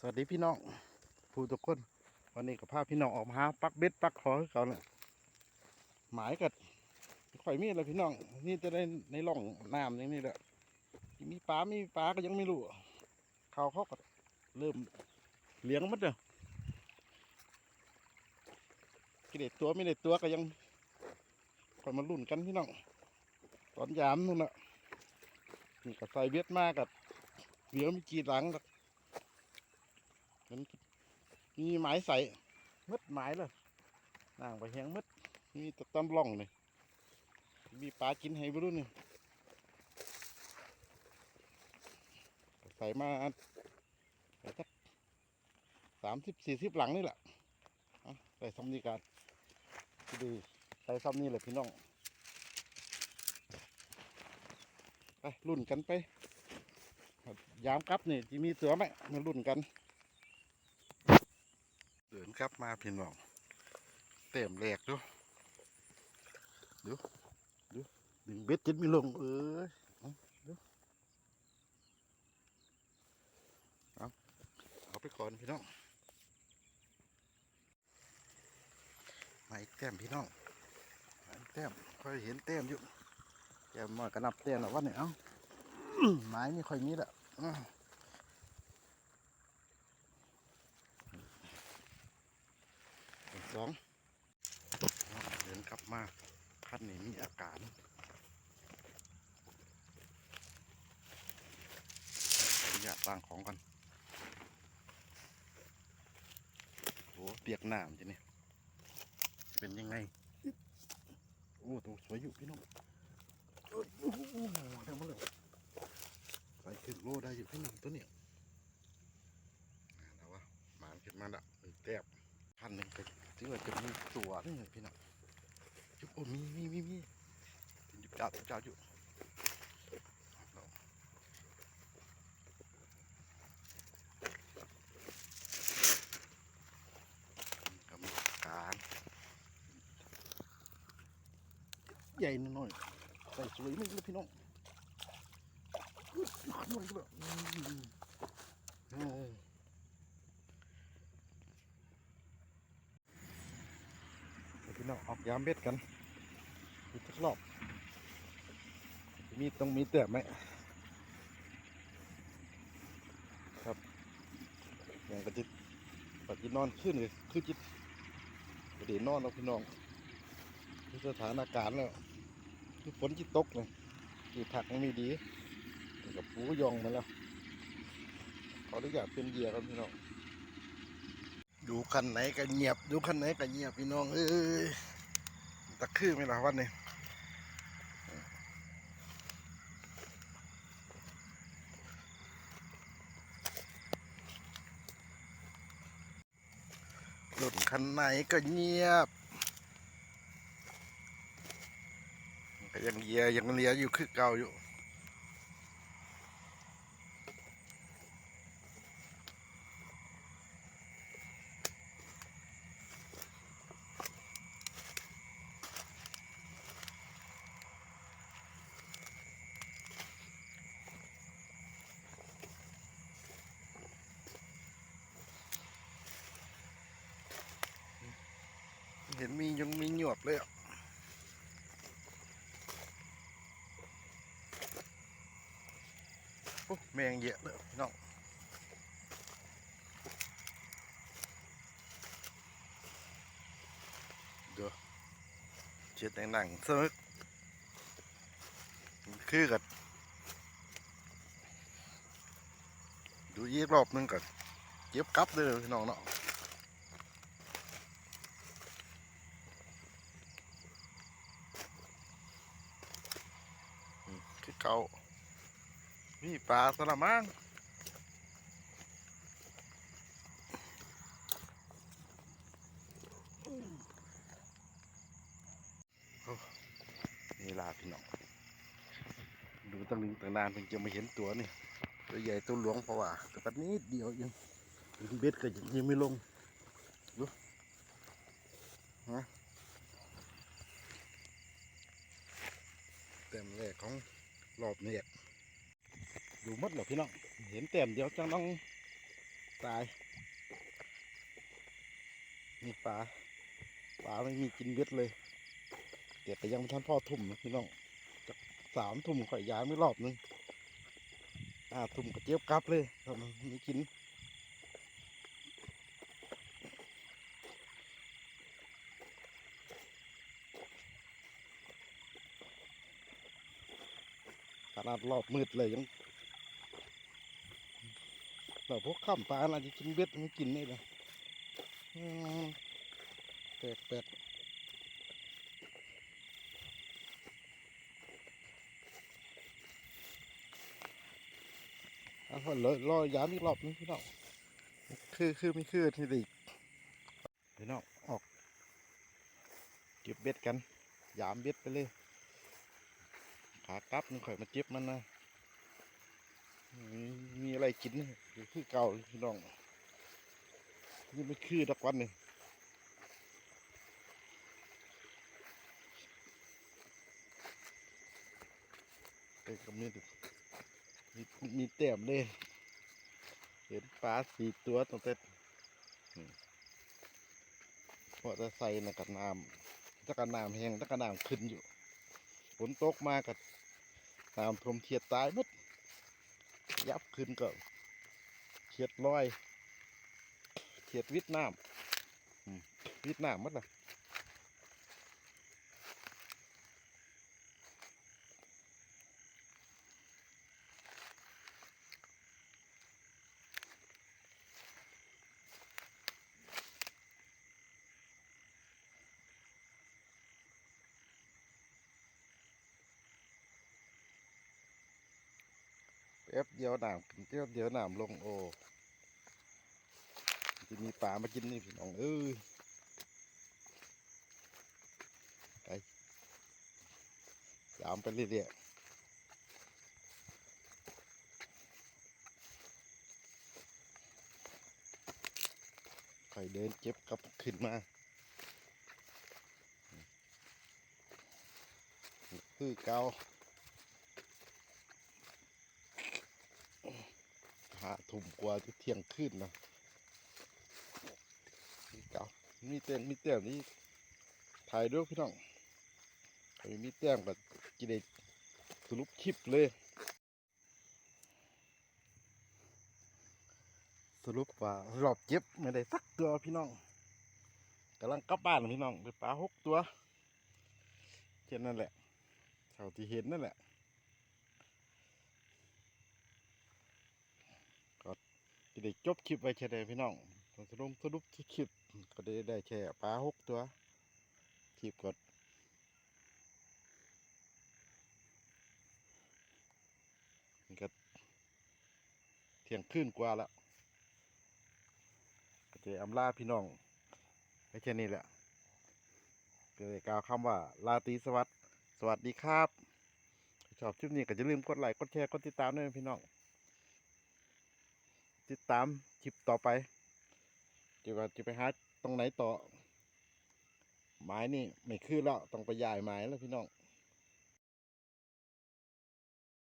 สวัสดีพี่น้องผู้ทุกคน วันนี้กับพาพี่น้องออกมาหาปักเบ็ดปักคอคือเขาเนี่ยหมายกัดข่อยมีอะไรพี่น้อง นี่จะได้ในร่องน้ำอย่างนี้แหละมีปลาไม่มีปลาก็ยังไม่รู้เขาเขาก็เริ่มเลี้ยงมัดเด้อกิเลสตัวไม่ได้ตัวก็ยังคอยมาลุ่นกันพี่น้องตอนยามนู่นน่ะนี่ก็ใส่เบ็ดมากกับเหลียวมีกี่หลังกั บมันมีไม้ใส่มืดไม้เลยนางไปแหงมืดมีตะตำล่องเลยมีปลากินให้บ่รู้นี่ใส่มาใส่สักสามสิบสี่สิบหลังนี่แหละใส่ซ้ำนี่กันดีใส่ซ้ำนี่แหละพี่น้องไปรุ่นกันไปยามกลับนี่จะมีเสือไหมมารุ่นกัน ครับมาพี่น้อง เต็มแหลกดูดูดูดึงเบ็ดจิตไม่ลงเอ้ยเอาดูเอาเอาไปก่อนพี่น้องมาอีกแต้มพี่น้องมาอีกแต้มค่อยเห็นแต้มอยู่แต้มมากระนับแต้มแล้ววันนี้เอ้าไม้ไม่ค่อยมีละอ้าว องเดินกลับมาคันนี้มีอาการอยากล้างของกันโอ้เปียกน้ำจีนี่เป็นยังไง โอ้ตัวสวยอยู่พี่น้องโอ้โหได้มาเลยใส่ถึงโลได้อยู่พี่นึ่งตัวเนี้ยแล้ววะหมาขึ้นมาละแต้มพันหนึ่งก็ ถือว่าจะมีตัวนี่พี่น้องจุบโอ้มีมีมีมีจุบจ้าจุบจ้าอยู่เอากรรมการใหญ่หน่อยใส่สวยมากเลยพี่น้องหน่อยแบบอืมโอ้เดี๋ ยามเบ็ดกันอีกสักรอบ มีต้องมีเตือไหมครับอย่างกระจิตปัจจินอนขึ้นเลยคือจิตกระเดนอนแล้วพี่น้องคือสถานการณ์แล้วคือฝนจิตตกเลยที่ผักมันม่ดีกับปูยองมาแล้วขออนุญาตเป็นเหยื่อครับพี่น้องดูคันไหนก็เงียบ ดูคันไหนก็เงียบพี่น้องเอ้ย ตะคือไหม่ละวันนี้รถคันไหนก็เงียบก็ยังเลียยังเลียอยู่คือเก่าอยู่ เห็นมียังมีหยวดเลยอะโอ้แมงเยอะเลยพี่น้องเดี๋ยวเจ็ดหนังๆซึกคือกันดูยีกรอบหนึงก่อนเก็บกลับเลยพี่น้องเนาะ คือ เก่ามีปลาสละมังนี่ลาพี่น้องดูตั้งนึงตั้งนานเพิ่งจะมาเห็นตัวนี่ตัวใหญ่ตัวหลวงเพราะว่าแต่ปัดนี้เดียวยังถึงเบ็ดก็ยังไม่ลงดูฮะเต็มแรกของ รอบนี้ดูหมดหรอพี่น้อง เห็นเต็มเดียวจังต้องตาย มีปลา ปลาไม่มีกินเบ็ดเลยเดี๋ยวก็ยังไม่ทันพ่อทุ่มนะพี่น้องจะสามทุ่มข่อยยางไม่รอบนึงอ่าทุ่มก็เจี๊ยบกลับเลยทำไม่กิน ขนาดรอบมืดเลยยังเราพวกข้ามปลาอาจจะกินเบ็ดไม่กินนี่เลยแปลกแปลกเอะรอรอยามอีกรอบนึงพี่น้องคือคือไม่คือที่ดีพี่น้องออก เก็บเบ็ดกัน ยามเบ็ดไปเลย ขากลับนี่ข่อยมาเจ็บมันนะมีอะไรกินนี่คือเก่าลยพี่น้องนี่ไม่คือดักวันนี่เอ้ก็มีแต่มีมีแต้มเลยเห็นปลาสี่ตัวตั้งแต่อืมพอจะใส่นะกับน้ำถ้ากับน้ำแห้งถ้ากับน้ำขึ้นอยู่ฝนตกมากับ น้ำท่วมเทียดตายหมดยับขึ้นก็เทียดลอยเทียดวิดน้ำอืมวิดน้ำหมดละ แป๊บเดียวน้ำขึ้นแป๊บเดียวหน้ำลงโอ้จะมีปลามากินนี่พี่น้องเอ้ยไปยามไปเรื่อยๆค่อยเดินเก็บกลับขึ้นมาคือเกาาถุ่มกว่าจะเที่ยงขึ้นนะนี่เก่ามีเต้มมีเต้มนี่ถ่ายด้วยพี่น้องใครมีเต้มก็กินได้สรุปคลิปเลย สรุปว่ารอบเจ็บไม่ได้สักตัวพี่น้องกำลังกลับบ้านพี่น้องไปปลาหกตัวแค่นั้นแหละเท่าที่เห็นนั่นแหละ จะได้จบคลิปไว้แค่ใดพี่น้องสรุปสรุปคลิปก็ได้ได้แค่ปลาหกตัวคลิปกดนี่ก็เที่ยงคืนกว่าแล้วก็จะอำลาพี่น้องไว้แค่นี้แหละก็เลยกล่าวคำว่าลาตีสวัสดสวัสดีครับชอบคลิปนี้ก็อย่าลืมกดไลค์กดแชร์กดติดตามด้วยพี่น้อง ติดตามคลิปต่อไปเดี๋ยวว่าจะไปหาตรงไหนต่อไม้นี่ไม่คืนแล้วต้องไปย้ายไม้แล้วพี่น้อง